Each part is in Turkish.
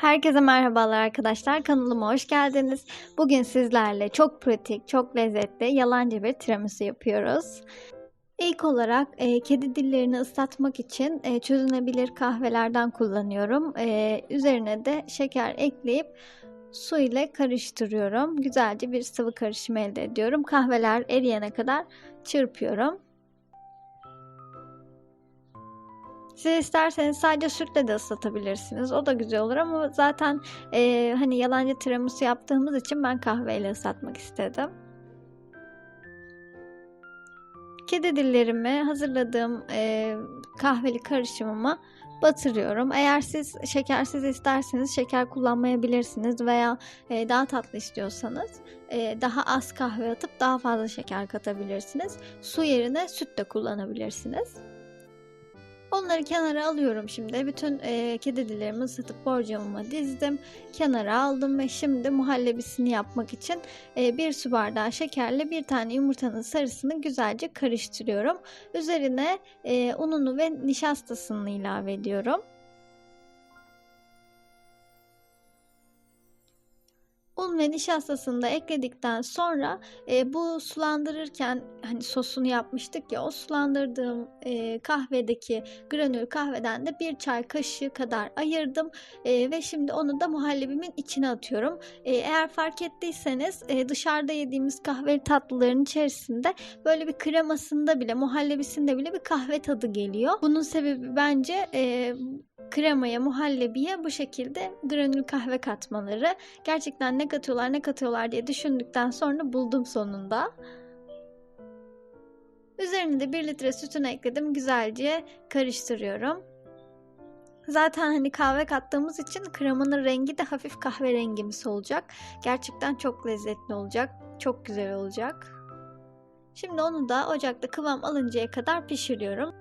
Herkese merhabalar arkadaşlar. Kanalıma hoş geldiniz. Bugün sizlerle çok pratik, çok lezzetli yalancı bir tiramisu yapıyoruz. İlk olarak e, kedi dillerini ıslatmak için e, çözünebilir kahvelerden kullanıyorum. E, üzerine de şeker ekleyip su ile karıştırıyorum. Güzelce bir sıvı karışım elde ediyorum. Kahveler eriyene kadar çırpıyorum. Siz isterseniz sadece sütle de ıslatabilirsiniz. O da güzel olur ama zaten e, hani yalancı tiramisu yaptığımız için ben kahveyle ıslatmak istedim. Kedi dillerimi hazırladığım e, kahveli karışımıma batırıyorum. Eğer siz şekersiz isterseniz şeker kullanmayabilirsiniz veya e, daha tatlı istiyorsanız e, daha az kahve atıp daha fazla şeker katabilirsiniz. Su yerine süt de kullanabilirsiniz. Onları kenara alıyorum şimdi. Bütün e, kedi dillerimi ısıtıp borcamıma dizdim. Kenara aldım ve şimdi muhallebisini yapmak için e, bir su bardağı şekerle bir tane yumurtanın sarısını güzelce karıştırıyorum. Üzerine e, ununu ve nişastasını ilave ediyorum. Un ve nişastasını da ekledikten sonra e, bu sulandırırken hani sosunu yapmıştık ya o sulandırdığım e, kahvedeki granül kahveden de bir çay kaşığı kadar ayırdım e, ve şimdi onu da muhallebimin içine atıyorum. E, eğer fark ettiyseniz e, dışarıda yediğimiz kahve tatlıların içerisinde böyle bir kremasında bile muhallebisinde bile bir kahve tadı geliyor. Bunun sebebi bence e, kremaya, muhallebiye bu şekilde granül kahve katmaları. Gerçekten ne katıyorlar ne katıyorlar diye düşündükten sonra buldum sonunda. Üzerine de 1 litre sütünü ekledim. Güzelce karıştırıyorum. Zaten hani kahve kattığımız için kremanın rengi de hafif kahverengimsi olacak. Gerçekten çok lezzetli olacak. Çok güzel olacak. Şimdi onu da ocakta kıvam alıncaya kadar pişiriyorum.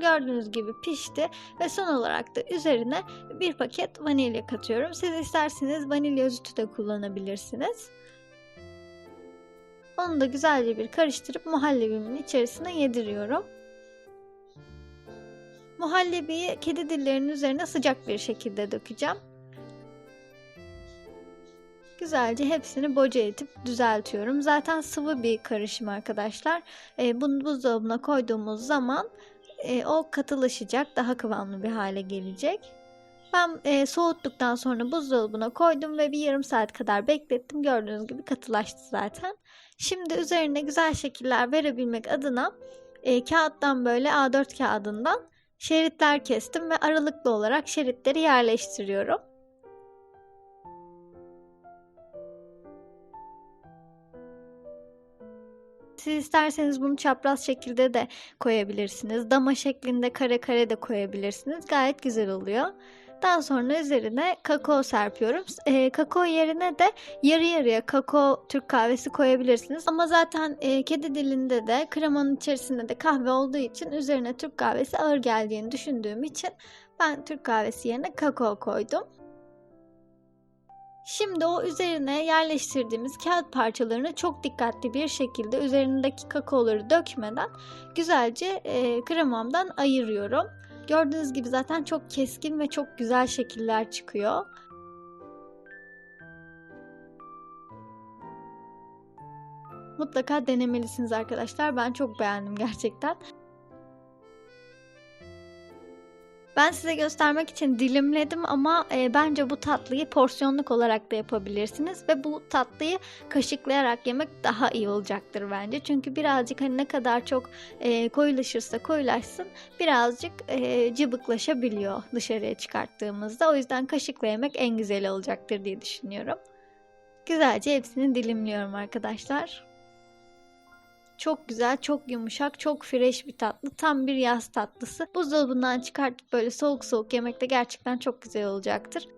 Gördüğünüz gibi pişti ve son olarak da üzerine bir paket vanilya katıyorum. Siz isterseniz vanilya özütü de kullanabilirsiniz. Onu da güzelce bir karıştırıp muhallebimin içerisine yediriyorum. Muhallebiyi kedi dillerinin üzerine sıcak bir şekilde dökeceğim. Güzelce hepsini boca edip düzeltiyorum. Zaten sıvı bir karışım arkadaşlar. E, bunu buzdolabına koyduğumuz zaman e, o katılaşacak, daha kıvamlı bir hale gelecek. Ben e, soğuttuktan sonra buzdolabına koydum ve bir yarım saat kadar beklettim. Gördüğünüz gibi katılaştı zaten. Şimdi üzerine güzel şekiller verebilmek adına e, kağıttan böyle A4 kağıdından şeritler kestim ve aralıklı olarak şeritleri yerleştiriyorum. Siz isterseniz bunu çapraz şekilde de koyabilirsiniz. Dama şeklinde kare kare de koyabilirsiniz. Gayet güzel oluyor. Daha sonra üzerine kakao serpiyorum. E, kakao yerine de yarı yarıya kakao Türk kahvesi koyabilirsiniz. Ama zaten e, kedi dilinde de kremanın içerisinde de kahve olduğu için üzerine Türk kahvesi ağır geldiğini düşündüğüm için ben Türk kahvesi yerine kakao koydum. Şimdi o üzerine yerleştirdiğimiz kağıt parçalarını çok dikkatli bir şekilde üzerindeki kakaoları dökmeden güzelce e, kremamdan ayırıyorum. Gördüğünüz gibi zaten çok keskin ve çok güzel şekiller çıkıyor. Mutlaka denemelisiniz arkadaşlar. Ben çok beğendim gerçekten. Ben size göstermek için dilimledim ama e, bence bu tatlıyı porsiyonluk olarak da yapabilirsiniz ve bu tatlıyı kaşıklayarak yemek daha iyi olacaktır bence. Çünkü birazcık hani ne kadar çok e, koyulaşırsa koyulaşsın birazcık e, cıbıklaşabiliyor dışarıya çıkarttığımızda. O yüzden kaşıkla yemek en güzel olacaktır diye düşünüyorum. Güzelce hepsini dilimliyorum arkadaşlar. Çok güzel, çok yumuşak, çok fresh bir tatlı. Tam bir yaz tatlısı. Buzdolabından çıkartıp böyle soğuk soğuk yemekte gerçekten çok güzel olacaktır.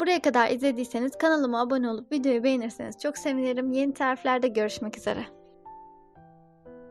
Buraya kadar izlediyseniz kanalıma abone olup videoyu beğenirseniz çok sevinirim. Yeni tariflerde görüşmek üzere.